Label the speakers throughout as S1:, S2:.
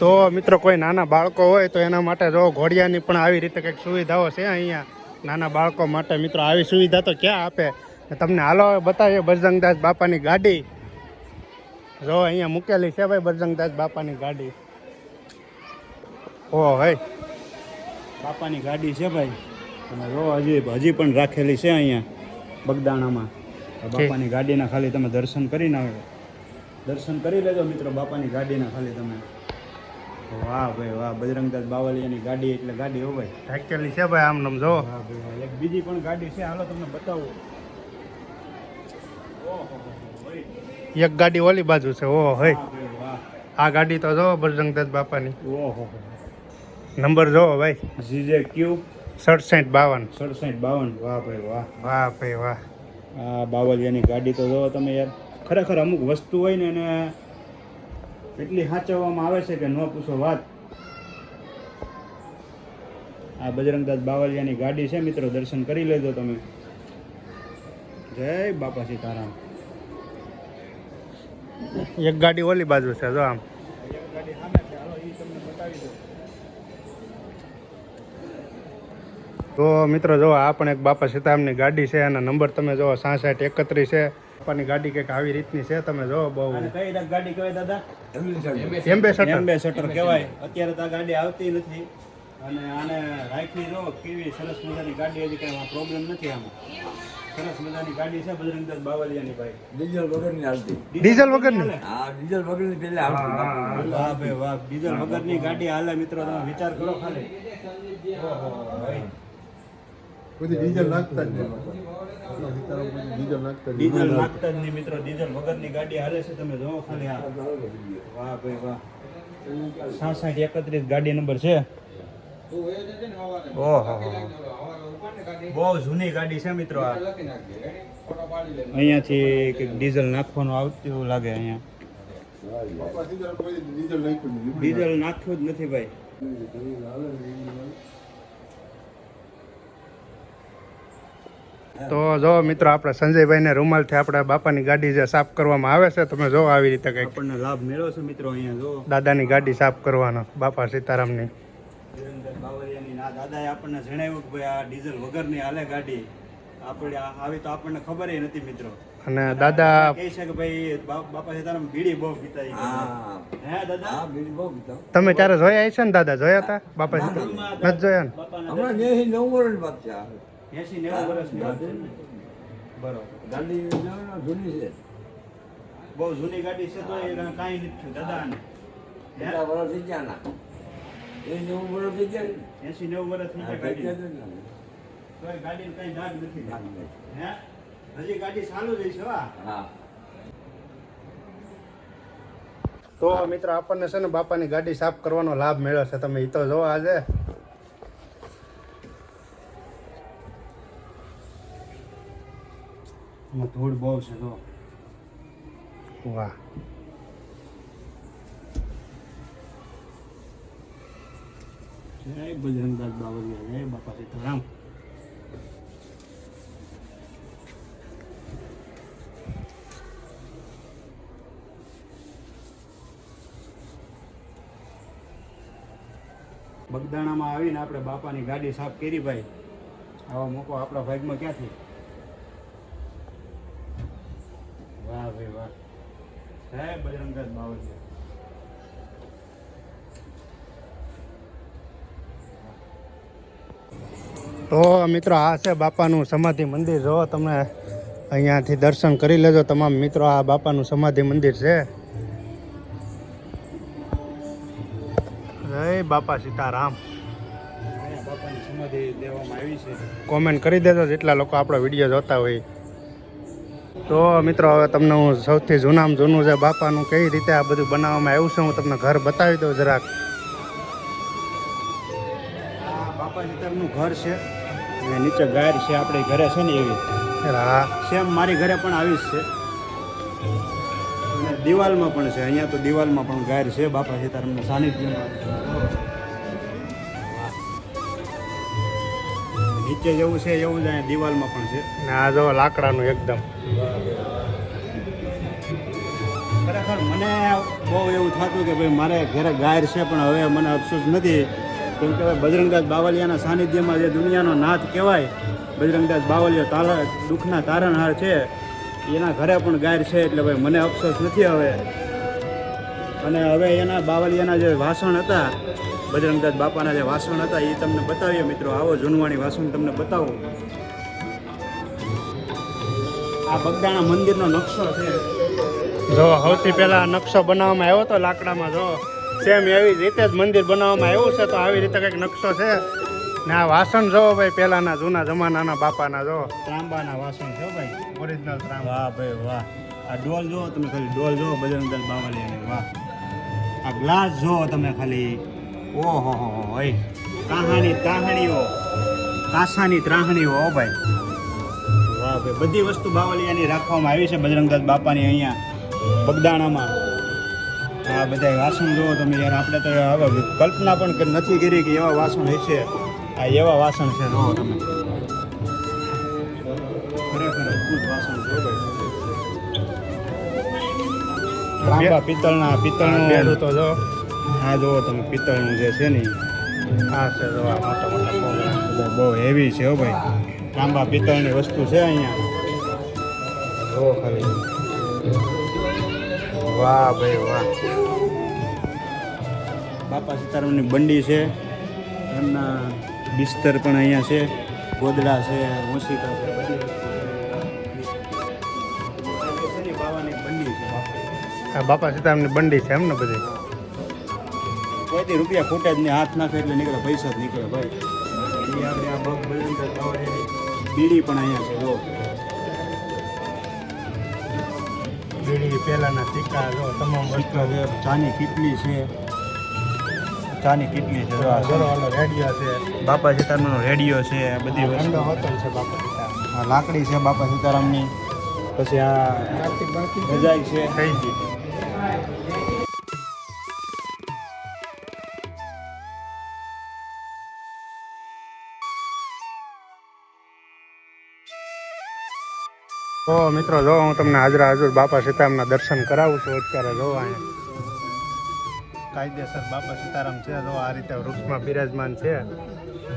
S1: તો મિત્રો કોઈ નાના બાળકો હોય તો એના માટે જો ઘોડિયાની પણ આવી રીતે કંઈક સુવિધાઓ છે અહીંયા નાના બાળકો માટે મિત્રો આવી સુવિધા તો ક્યાં આપે? તમને હાલો બતાવીએ બજરંગદાસ બાપાની ગાડી. જો અહીંયા મૂકેલી છે ભાઈ બજરંગદાસ બાપાની ગાડી. ઓ ભાઈ બાપાની ગાડી છે ભાઈ. તમે જો હજી હજી પણ રાખેલી છે અહીંયા બગદાણામાં. બાપાની ગાડીના ખાલી તમે દર્શન કરીને આવે. દર્શન કરી લેજો મિત્રો બાપાની ગાડીના ખાલી તમે. વાહ ભાઈ વાહ બજરંગદાસ બાવલિયાની ગાડી એટલે ગાડી હો ભાઈ. રાખેલી છે ભાઈ આમ નામ જો. વાહ ભાઈ વાહ. એક બીજી પણ ગાડી છે હાલો તમને બતાવું. એક ગાડી ઓલી બાજુ છે ઓ હઈ આ ગાડી તો જો બજરંગદાસ બાપાની. ઓહો નંબર જો ભાઈ. જીજે ક્યુ સડસઠ બાવન. સડસઠ બાવન. વાહ ભાઈ વાહ. વાહ ભાઈ વાહ. આ બાવલિયાની ગાડી તો જો તમે યાર ખરેખર અમુક વસ્તુ હોય ને એને એટલી સાચવવામાં આવે છે કે ન પૂછો વાત. આ બજરંગદાસ બાવલિયાની ગાડી છે મિત્રો, દર્શન કરી લેજો તમે. જય બાપા સીતારામ. એક ગાડી ઓલી બાજુ છે, જો આમ. તો મિત્રો, જો આ પણ એક બાપા સીતારામની ગાડી છે, એના નંબર તમે જો સાસઠ એકત્રીસ છે. બાપાની ગાડી કંઈક આવી રીતની છે તમે જો બહુ કઈ ગાડી કહેવાય દાદા? કહેવાય. અત્યારે તો આ ગાડી આવતી નથી. અને આને રાખી જો કેવી સરસ મજાની ગાડી હજી કઈ પ્રોબ્લેમ નથી આમાં. સરસ મજાની ગાડી છે બજરંગદાસ બાવલિયાની ભાઈ.
S2: ડીઝલ વગરની હાલતી.
S1: ડીઝલ વગરની?
S2: હા ડીઝલ વગરની પેલા હાલતી.
S1: વાહ ભાઈ વાહ ડીઝલ વગરની ગાડી હાલે મિત્રો તમે વિચાર કરો ખાલી. ઓહો ભાઈ.
S3: કોઈ ડીઝલ નાખતા જ નહીં. ડીઝલ નાખતા જ નહીં.
S1: ડીઝલ નાખતા જ નહીં મિત્રો. ડીઝલ વગરની ગાડી હાલે છે. તમે જોવો ખાલી આ. વાહ ભાઈ વાહ. સાસઠ એકત્રીસ ગાડી નંબર છે. ઓહો. બહુ જૂની ગાડી છે મિત્રો આ. અહીંયાથી કંઈક ડીઝલ નાખવાનું આવતું એવું લાગે અહીંયા.
S3: ડીઝલ નાખ્યું જ
S1: નથી ભાઈ. તો જો મિત્રો આપણે સંજયભાઈને રૂમાલથી આપણા બાપાની ગાડી જે સાફ કરવામાં આવે છે તમે જો આવી રીતે કંઈક આપણને લાભ મેળવો છે મિત્રો અહીંયા જો. દાદાની ગાડી સાફ કરવાનો બાપા સીતારામની. દાદાએ આપણને જણાવ્યું કે ભાઈ આ ડીઝલ વગરની હાલે ગાડી. આપણે આવી તો આપણને ખબર નથી મિત્રો. અને દાદા કહે છે કે ભાઈ બાપા સીતારામ બીડી બહુ પીતા
S2: હા.
S1: હે દાદા?
S2: બીડી બહુ પીતા.
S1: તમે ત્યારે જોયા છે ને દાદા? જોયા હતા બાપા સીતારામ? નથી જોયા ને?
S2: હમણાં નવ વર્ષ બાદ છે.
S1: એસી નેવું વર્ષની વાત છે ને? બરોબર.
S2: ગાડી જૂની છે.
S1: બહુ જૂની ગાડી છે તો એ કાંઈ નથી થયું દાદાને.
S2: એટલા વર્ષ થઈ ગયા ના? એ નેવું વર્ષ થઈ ગયા ને.
S1: એસી નેવું વર્ષ થઈ ગયા ગાડી. તો એ ગાડીને કાંઈ ડાઘ નથી હે? હજી ગાડી ચાલુ જ છે વા
S2: હા.
S1: તો મિત્ર આપણને છે ને બાપાની ગાડી સાફ કરવાનો લાભ મળ્યો છે તમે એ તો જો આજે. ધૂળ બહુ છે તો વાહ. જય બજરંગદાસ બાબરિયા જય બાપા સીતારામ. બગદાણામાં આવીને આપણે બાપાની ગાડી સાફ કરી ભાઈ. આવા મોકો આપણા ભાગમાં ક્યાંથી? વાહ ભાઈ વાહ. જય બજરંગદાસ બાવળિયા તો મિત્રો આ છે બાપાનું સમાધિ મંદિર. જો તમે અહીંયાથી દર્શન કરી લેજો તમામ મિત્રો આ બાપાનું સમાધિ મંદિર છે. જય બાપા સીતારામ. બાપાની સમાધિ દેવામાં આવી છે. કોમેન્ટ કરી દેજો જેટલા લોકો આપણો વીડિયો જોતા હોય. તો મિત્રો હવે તમને હું સૌથી જૂનામાં જૂનું છે બાપાનું કઈ રીતે આ બધું બનાવવામાં આવ્યું છે હું તમને ઘર બતાવી દઉં જરાક. બાપા ઘર છે અને નીચે ગાયર છે આપણે ઘરે છે ને એવી. હા. સેમ મારી ઘરે પણ આવી જ છે. અને દિવાલમાં પણ છે અહીંયા તો દિવાલમાં પણ ગાયર છે બાપા સીતારામના સાનિધ્યમાં. નીચે જેવું છે એવું જ અહીંયા દિવાલમાં પણ છે. ને આ જો લાકડાનું એકદમ. ખરેખર મને બહુ એવું થતું કે ભાઈ મારે ઘરે ગાયર છે પણ હવે મને અફસોસ નથી. કેમ કે બજરંગદાસ બાવલિયાના સાનિધ્યમાં જે દુનિયાનો નાથ કહેવાય બજરંગદાસ બાવલિયા તાલા દુઃખના તારણહાર છે. એના ઘરે પણ ગાયર છે એટલે ભાઈ મને અફસોસ નથી હવે. અને હવે એના બાવલિયાના જે વાસણ હતા બજરંગદાસ બાપાના જે વાસણ હતા એ તમને બતાવીએ મિત્રો. આવો જૂનવાણી વાસણ તમને બતાવો. આ બગદાણા મંદિરનો નકશો છે.
S4: જો સૌથી પહેલા નકશો બનાવવામાં આવ્યો તો લાકડામાં જો સેમ એવી રીતે જ મંદિર બનાવવામાં આવ્યું છે તો આવી રીતે કંઈક નકશો છે. ને આ વાસણ જો ભાઈ પહેલાના જૂના જમાનાના બાપાના જો.
S1: ત્રાંબાના વાસણ છે ભાઈ.
S4: ઓરિજિનલ ત્રામ
S1: વાહ ભાઈ વાહ. આ ડોલ જુઓ તમે ખાલી ડોલ જુઓ બજરંગદાસ બાવાલી વાહ. આ ગ્લાસ જુઓ તમે ખાલી ઓહો, હો કાહાની તાહણીઓ. કાસાની ત્રાહણીઓ, હો, ભાઈ. બધી વસ્તુ બાવલિયાની રાખવામાં આવી છે બજરંગદાસ બાપાની અહીંયા, બગદાણામાં. આ બધા વાસણ જોવો તમે યાર, આપણે તો હવે કલ્પના પણ નથી કરી કે એવા વાસણ હશે. આ એવા વાસણ છે જોવો તમે. પિત્તળના પિત્તળનું
S4: તો જો.
S1: આ જુઓ તમે, પિત્તળનું જે છે ને,
S4: આ છે જો આ મોટા મોટા પ્રોગ્રામ
S1: બહુ હેવી છે હો ભાઈ. લાંબા પિત્તળની વસ્તુ છે અહીંયા. જુઓ ખાલી.
S4: વાહ ભાઈ વાહ.
S1: બાપા સીતારામની બંડી છે, એમના બિસ્તર પણ અહીંયા છે, ગોદડા છે મોસીકા છે બાપા
S4: સીતારામની બંડી છે એમ ને બધી?
S1: કોઈથી રૂપિયા ખૂટે જ નહીં હાથ નાખે એટલે નીકળે પૈસા જ નીકળે ભાઈ. એ આપણે આ બજરંગદાસ બીડી પણ અહીંયા છે જો.
S4: બીડી પહેલાંના સિક્કા જો તમામ
S1: સિક્કા છે ચાની કીટલી છે. ચાની કીટલી છે જો આ.
S4: રેડિયો છે.
S1: બાપા સીતારામનો રેડિયો છે આ બધી વસ્તુ.
S4: હોટલ છે બાપા સીતારામ.
S1: આ લાકડી છે બાપા સીતારામની. પછી આ રજાઈ છે.
S4: થઈ ગઈ. તો મિત્રો જો હું તમને હાજરા હાજર બાપા સીતારામના દર્શન કરાવું છું અત્યારે જો અહીંયા કાયદેસર બાપા સીતારામ છે જો આ રીતે વૃક્ષમાં બિરાજમાન છે.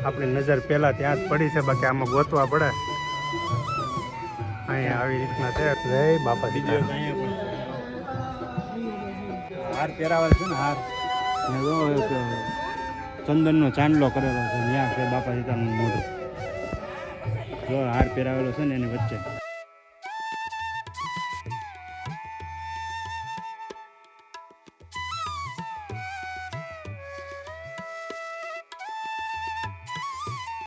S4: આપણી નજર પહેલાં ત્યાં જ પડી છે બાકી આમાં ગોતવા પડે. અહીંયા આવી રીતના છે. જય બાપા સીતારામ.
S1: અહીંયા હાર પહેરાવેલ છે ને હાર. ચંદનનો ચાંદલો કરેલો છે ત્યાં છે બાપા સીતારામનું મોઢું. જો હાર પહેરાવેલો છે ને એની વચ્ચે.